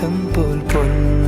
மேகம் போல் பொன்.